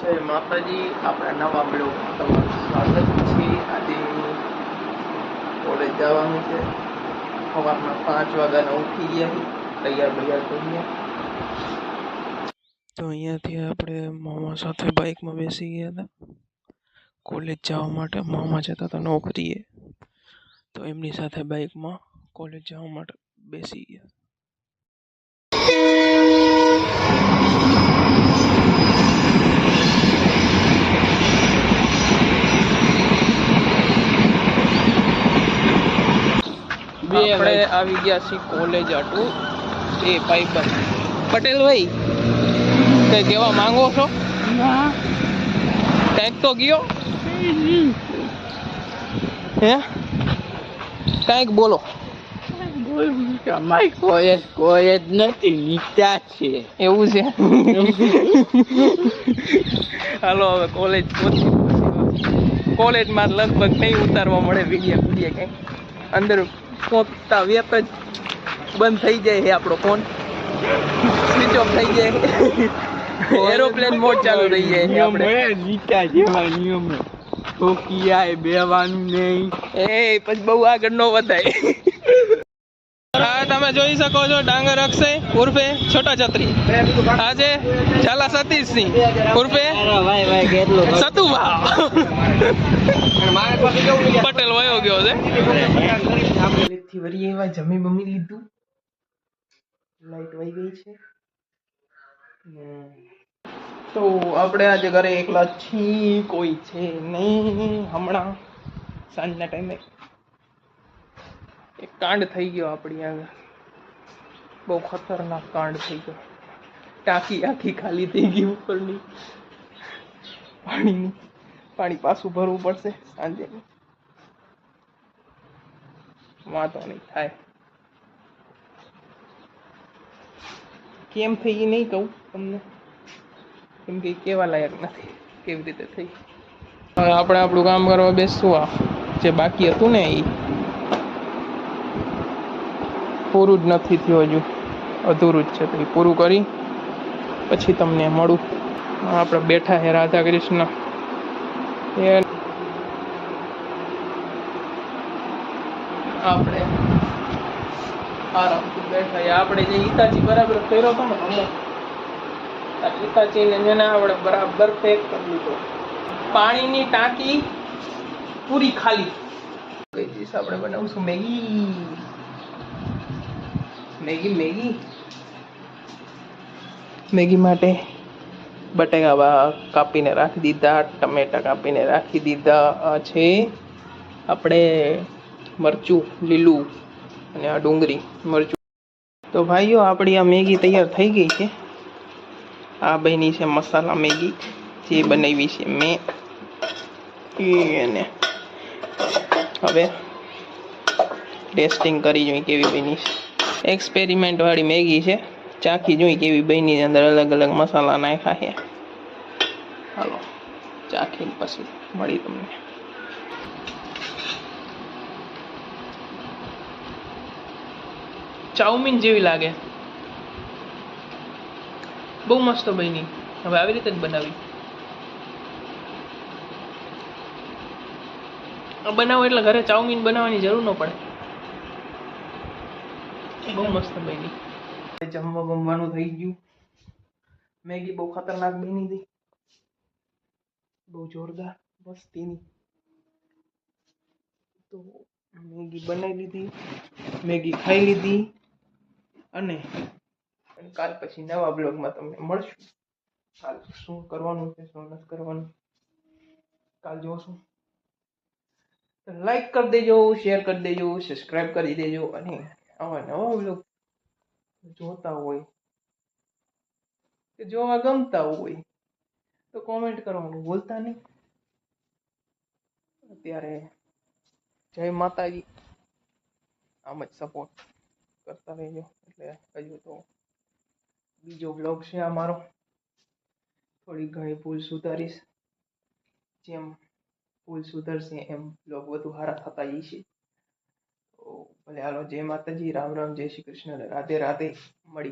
જય માતાજી. આપણા નવા બ્લોગમાં તમારું સ્વાગત છે. આજે કોલેજ જવાનું છે. સવારના પાંચ વાગ્યાના ઉઠી ગયા. તૈયાર બૈયાર થઈ ગયા. તો અહીંયાથી આપણે મામા સાથે બાઇકમાં બેસી ગયા હતા. કોલેજ જવા માટે મામા જતા હતા નોકરીએ. તો એમની સાથે બાઇકમાં કોલેજ જવા માટે બેસી ગયા. આપણે આવી ગયા છીએ કોલેજ હતું એ પાઇપ પટેલ ભાઈ કઈ કહેવા માંગો છો? કંઈક તો ગયો હે? કંઈક બોલો. અમારી કોલેજ કોલેજ નથી નીચા છે. એવું છે? હાલો હવે કોલેજ કોલેજમાં લગભગ નહીં ઉતારવા મળે વિડીયા વિડીયા કંઈક અંદર પહોંચતા વેત જ બંધ થઈ જાય છે આપણો ફોન. સ્વિચ ઓફ થઈ જાય એરોપ્લેન મોડ ચાલુ થઈ જાય આપણે. નીચા જેવા નિયમ ઠોકિયા બેવાનું નહીં. એ પછી બહુ આગળ નો વધાય. હા તમે જોઈ શકો છો ડાંગર અક્ષય ઉર્ફે છોટા છત્રી. આજે ઝાલા સતીશસિંહ ઉર્ફે સતુભા. પટેલ વયો ગયો છે. થી વરી એવા જમી બમી લીધું. લાઈટ વહી ગઈ છે. તો આપણે આજે ઘરે એકલા છીએ કોઈ છે નહીં. હમણાં સાંજના ટાઈમે એક કાંડ થઈ ગયો આપણી આગળ. બહુ ખતરનાક કાંડ થઈ ગયો. ટાંકી આખી ખાલી થઈ ગઈ ઉપરની પાણીની. પાણી પાછું ભરવું પડશે સાંજે. વાંધો નહીં, થાય. કેમ થઈ એ નહીં કહું તમને. કેમ કે કેવા લાયક નથી કેવી રીતે થઈ. હવે આપણે આપણું કામ કરવા બેસશું આ. જે બાકી હતું ને એ. પૂરું જ નથી થયું હજુ. અધૂરું જ છે તો એ પૂરું કરી. પછી તમને મળું. આપણે બેઠા છે રાધા કૃષ્ણ એ આપણે આરામથી બેઠા આપણે જે ઈતાચી બરાબર ફેરો હતો ને અમુક આ ઈતાચીને છે ને આપણે બરાબર પેક કરી દીધો પાણીની ટાંકી પૂરી ખાલી. કઈ દિવસ આપણે બનાવશું? મેગી. Maggi Maggi. મેગી માટે બટેકા વા- કાપીને રાખી દીધા, ટમેટા કાપીને રાખી દીધા. આ છે આપણે મરચું, લીલું અને આ ડુંગળી મરચું. તો ભાઈઓ, આપણી આ મેગી તૈયાર થઈ ગઈ છે. આ બની છે મસાલા મેગી, જે બનાવી છે મેં. એને હવે ટેસ્ટિંગ કરી જોઈએ કેવી બની છે. એક્સપેરિમેન્ટ વાળી મેગી છે. ચાખી જોઈ કેવી બની અંદર અલગ અલગ મસાલા નાખ્યા છે હાલો ચાખીને પછી મળી તમને ચાઉમીન જેવી લાગે બહુ મસ્ત બની હવે આવી રીતે જ બનાવી બનાવો એટલે ઘરે ચાઉમીન બનાવવાની જરૂર ન પડે બહુ મસ્ત બની જમવા બમવાનું થઈ ગયું. મેગી બહુ ખતરનાક બની હતી બહુ જોરદાર, મસ્તીની. તો મેગી બનાવી લીધી. મેગી ખાઈ લીધી. અને કાલ પછી નવા બ્લોગમાં તમને મળશું. કાલ શું કરવાનું છે, શું નથી કરવાનું. કાલ જોશું. લાઈક કરી દેજો શેર કરી દેજો સબસ્ક્રાઈબ કરી દેજો અને આવા નવા બ્લોગ જોતા હોય. કે જોવા ગમતા હોય. તો કોમેન્ટ કરવાનું ભૂલતા નહીં. અત્યારે જય માતાજી. આમ જ સપોર્ટ કરતા રહેજો. એટલે હજુ તો બીજો બ્લોગ છે અમારો. થોડી ઘણી ભૂલ સુધારીશ. જેમ ભૂલ સુધરશે એમ બ્લોગ વધુ સારા થતા જઈશે. ભલે હાલો જય માતાજી રામ રામ જય શ્રી કૃષ્ણ રાધે રાધે. મળી